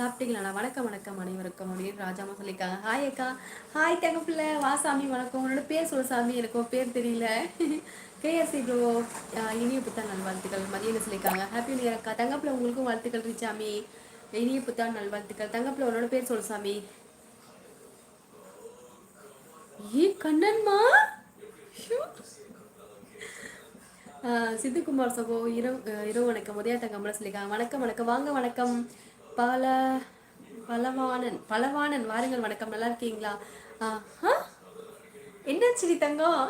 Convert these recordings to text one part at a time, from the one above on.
சாப்பிட்டீங்களா? வணக்கம் வணக்கம் அனைவருக்கும். அப்படின்னு ராஜாமா சொல்லியிருக்காங்க ஹாய் அக்கா. ஹாய் தங்கப்பிள்ளை. வா சாமி வணக்கம். உன்னோட பேர் சொல்ல சாமி. எனக்கு பேர் தெரியல. கேஎஸ்சி ப்ரோ இனிய புத்தாண்டு நல்வாழ்த்துக்கள். மதியம் சொல்லியிருக்காங்க? ஹாப்பி நியூ இயர் அக்கா. தங்கப்பில் உங்களுக்கும் வாழ்த்துக்கள் ரிச்சாமி இனிய புத்தாண்டு நல்வாழ்த்துக்கள். தங்கப்பில் உன்னோட பேர் சொல்ல சாமி. ஏ கண்ணன்மா? சித்துக்குமார் சகோ இரவு இரவு வணக்கம். உதயா தங்கம்ல சொல்லியிருக்காங்க. வணக்கம் வணக்கம். வாங்க வணக்கம். பல பலவானன் பலவானன். வாருங்கள் வணக்கம். நல்லா இருக்கீங்களா? என்ன சிரி தங்கம்?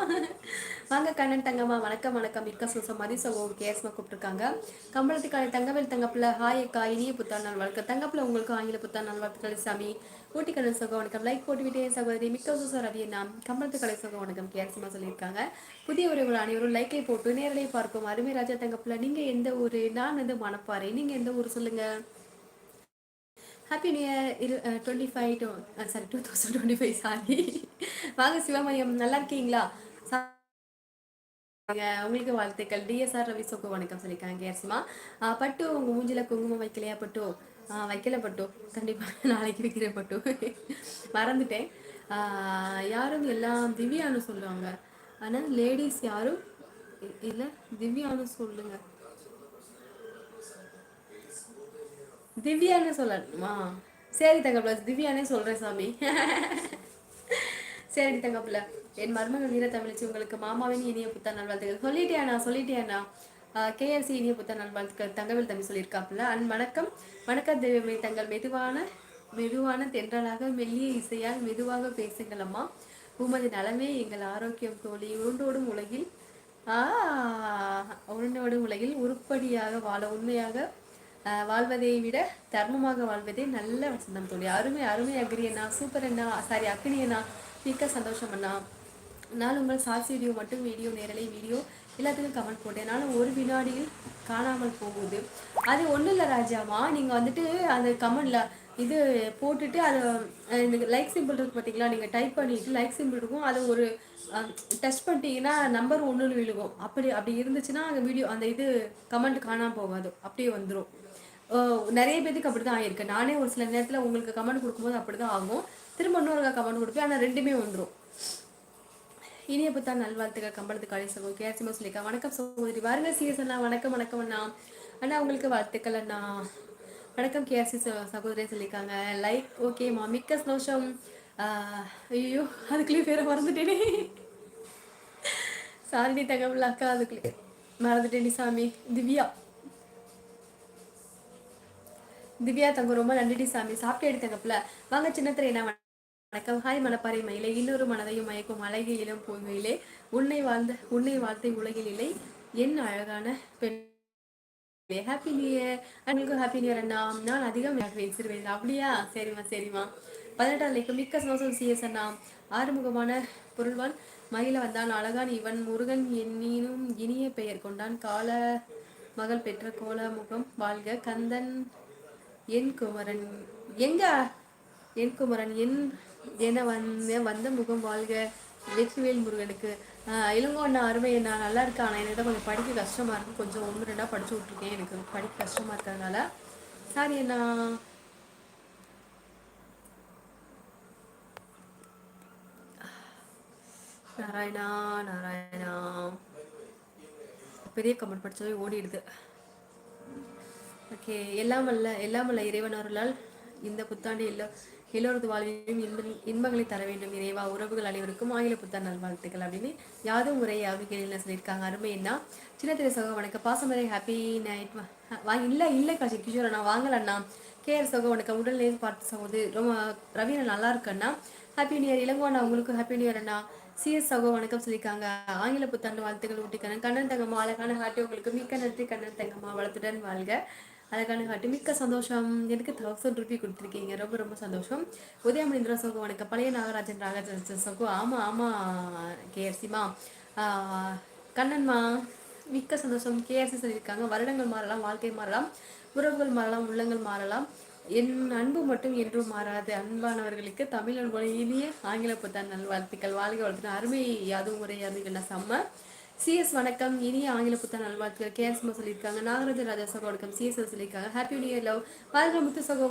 வாங்க கண்ணன் தங்கம்மா. வணக்கம் வணக்கம். மிக்க சுசம் மதி சகோம் கேஸ்மா கூப்பிட்டுருக்காங்க. கம்பளத்துக்காலை தங்கவேல் தங்கப்பில் ஹாய் அக்கா. இனிய புத்தாள் நாள் வாழ்க்கை தங்கப்பில் உங்களுக்கு ஆங்கில புத்தாள் நாள் வாழ்த்துக்கள் சாமி. ஊட்டி கண்ணன் சகோ வணக்கம். லைக் போட்டுவிட்டே சகோதரி மிக்க சுசம் ரவி அண்ணா கம்பளத்துக்காலை சகோ வணக்கம். கேஸ்மா சொல்லியிருக்காங்க. புதிய உறவுகள் அனைவரும் லைக்கை போட்டு நேரடியை பார்ப்போம். அருமை ராஜா தங்கப்பில் நீங்கள் எந்த ஊர்? நான் வந்து மணப்பாறை. நீங்கள் எந்த ஊர் சொல்லுங்கள் ஹாப்பி நியர் இரு twenty five two sorry two thousand twenty five sorry வாங்க சிவமயம் நல்லா இருக்கீங்களா? உங்களுக்கு வாழ்த்துக்கள். டிஎஸ்ஆர் ரவி சோக்கு வணக்கம் சொல்லியிருக்காங்க கேர்சிமா பட்டு உங்கள் மூஞ்சில குங்குமம் வைக்கலையா பட்டு? வைக்கல பட்டு. கண்டிப்பாக நாளைக்கு வைக்கிற பட்டு. மறந்துட்டேன். யாரும் எல்லாம் திவ்யான்னு சொல்லுவாங்க. ஆனால் லேடிஸ் யாரும் இல்லை திவ்யான்னு சொல்லுங்கள் திவ்யான்னு சொல்லணுமா? சரி தங்கப்பிள்ள திவ்யானே சொல்கிறேன் சாமி. சரி தங்கப்பிள்ள என் மருமகள் வீர தமிழிச்சு உங்களுக்கு மாமாவின் இனிய புத்த நல்வாழ்த்துக்கள். சொல்லிட்டேண்ணா சொல்லிட்டேண்ணா கேஎல்சி இனிய புத்தா நல்வாழ்த்துக்கள் தங்கவேல் தம்பி சொல்லியிருக்காப்புல. அன் வணக்கம். வணக்கம் தெய்வமே தங்கள் மெதுவான மெதுவான தென்றலாக மெல்லிய இசையால் மெதுவாக பேசுங்கள் அம்மா. உமது நலமே எங்கள் ஆரோக்கியம் தோழி. உருண்டோடும் உலகில் உருண்டோடும் உலகில் உருப்படியாக வாழ உண்மையாக வாழ்வதை விட தர்மமாக வாழ்வதே நல்ல வசந்தம் தோழி. அருமை அருமை அக்ரி அண்ணா சூப்பர் அண்ணா சாரி அக்னி அண்ணா மிக்க சந்தோஷம் அண்ணா. நான் உங்கள் சாட்சி வீடியோ மட்டும் வீடியோ நேரலை வீடியோ எல்லாத்துக்கும் கமெண்ட் போட்டேன். நானும் ஒரு வினாடியில் காணாமல் போகுது. அது ஒன்றும் இல்லை ராஜாமா நீங்கள் வந்துட்டு அந்த கமெண்டில் இது போட்டுட்டு அதை இந்த லைக் சிம்பிள் இருக்கு பார்த்தீங்களா நீங்கள் டைப் பண்ணிட்டு லைக் சிம்பிள் இருக்கும். அதை ஒரு டச் பண்ணிட்டீங்கன்னா நம்பர் ஒன்று விழுகும். அப்படி அப்படி இருந்துச்சுன்னா அந்த வீடியோ அந்த இது கமெண்ட் காணாமல் போகாது. அப்படியே வந்துடும் நிறைய பேருக்கு அப்படி தான் ஆயிருக்கு. நானே ஒரு சில நேரத்தில் உங்களுக்கு கமெண்ட் கொடுக்கும்போது அப்படி தான் ஆகும். திரும்ப இன்னொரு கமெண்ட் கொடுப்பேன். ஆனால் ரெண்டுமே வந்துடும் இனிய பார்த்தா நல்வாழ்த்துக்கள். கம்பளத்து காலை சகோ கேசிமா சொல்லிக்கா வணக்கம் சகோதரி. வாருங்க சீசன் அண்ணா. வணக்கம் வணக்கம் அண்ணா. அண்ணா உங்களுக்கு வாழ்த்துக்கள் அண்ணா. வணக்கம் கேசி சகோதரி சொல்லியிருக்காங்க. லைக் ஓகேம்மா மிக்க சந்தோஷம். ஐயோ அதுக்குள்ளேயும் பேரை மறந்துட்டேனே. சாரிடி தகவல் அக்கா அதுக்குள்ளே. மறந்துட்டேனி சாமி. திவ்யா. திவ்யா தங்க ரொம்ப நன்றி சாமி. சாப்பிட்டு எடுத்தங்கப்புல வாங்க சின்னத்திரை என்ன வணக்கம். ஹாய் மலப்பாறை மயிலே. இன்னொரு மனதையும் மயக்கும் அழகிய இளம் உன்னை வாழ்ந்த உன்னை வாழ்த்தை உலகில் இல்லை. என் அழகான பெண் ஹாப்பி நியூ இயர் அன்னைக்கும் ஹாப்பி நியூ இயர் அண்ணா. நான் அதிகம் சிறுவேன் அப்படியா? சரிம்மா சரிம்மா. பதினெட்டாம் லைக்கு மிக்க சந்தோஷம் சிஎஸ் அண்ணா. ஆறுமுகமான பொருள்வான். மயில வந்தான் அழகான் இவன். முருகன் என்னினும் இனிய பெயர் கொண்டான். கால மகள் பெற்ற கோல முகம் வாழ்க. கந்தன் என் குமரன் எங்க? என் குமரன் என் என வந்த வந்த முகம் வாழ்க. வெற்றிவேல் முருகனுக்கு. இளங்கோ அண்ணா அருமை நான் நல்லா இருக்கேன். ஆனால் எனக்கு கொஞ்சம் படிக்க கஷ்டமாக இருக்குது கொஞ்சம் ஒன்று ரெண்டாக படிச்சு விட்ருக்கேன் எனக்கு படிக்க கஷ்டமாக இருக்கிறதுனால. சாரி அண்ணா. நாராயணா நாராயணா. பெரிய கமெண்ட் படிச்சாவே ஓடிடுது. ஓகே எல்லாம் அல்ல எல்லாம் அல்ல இறைவன் அவர்களால் இந்த புத்தாண்டு எல்லோ எல்லோரது வாழ்விலும் இன்ப இன்பங்களை தர வேண்டும். இறைவா உறவுகள் அனைவருக்கும் ஆங்கில புத்தாண்டு நல்வாழ்த்துக்கள் அப்படின்னு யாதும் முறை யாரும் சொல்லியிருக்காங்க. அருமை என்ன சின்ன திரை சகோ வணக்கம். பாசமரை ஹாப்பி நைட் வா இல்லை இல்லை காட்சி கிஷோர் அண்ணா வாங்கலண்ணா கேஆர் சகோ வணக்கம். உடல் நேர் பார்த்து சகோது ரொம்ப ரவீனா நல்லா இருக்கண்ணா ஹாப்பி நியூ இயர் இளங்கோ அண்ணா உங்களுக்கு ஹாப்பி நியூ இயர் அண்ணா. சிஎஸ் சகோ வணக்கம் சொல்லியிருக்காங்க. ஆங்கில புத்தாண்டு வாழ்த்துக்கள் ஊட்டிக்கணும். கண்ணன் தங்கம்மா அழகான ஹாட்டி உங்களுக்கு மிக்க நன்றி. கண்ணன் தங்கம்மா வளர்த்துடன் வாழ்க. அதுக்கான காட்டி மிக்க சந்தோஷம். எனக்கு தௌசண்ட் ருபி கொடுத்துருக்கீங்க. ரொம்ப ரொம்ப சந்தோஷம். உதயமணிந்திர சோகம் வணக்கம். பழைய நாகராஜன் நாகராஜன் சோகம் ஆமாம் ஆமாம் கேஎஃப்சிமா கண்ணன்மா மிக்க சந்தோஷம். கேஆர்சி சொல்லியிருக்காங்க. வருடங்கள் மாறலாம் வாழ்க்கை மாறலாம் உறவுகள் மாறலாம் உள்ளங்கள் மாறலாம். என் அன்பு மட்டும் என்றும் மாறாது. அன்பானவர்களுக்கு தமிழ் இனிய ஆங்கில புத்தாண்டு நல்வாழ்த்துக்கள். வாழ்க்கை வளர்த்துட்டு அருமை யாதும் முறையாது செம்ம. சிஎஸ் வணக்கம் இனிய ஆங்கில புத்தக நல்வாழ்த்துக்கள். கேஎஸ்மா சொல்லியிருக்காங்க. நாகராஜ ராஜா சகோ வணக்கம். சிஎஸ் சொல்லியிருக்காங்க. ஹாப்பி நியூ இயர் லவ் வாழ்க முத்து சகோ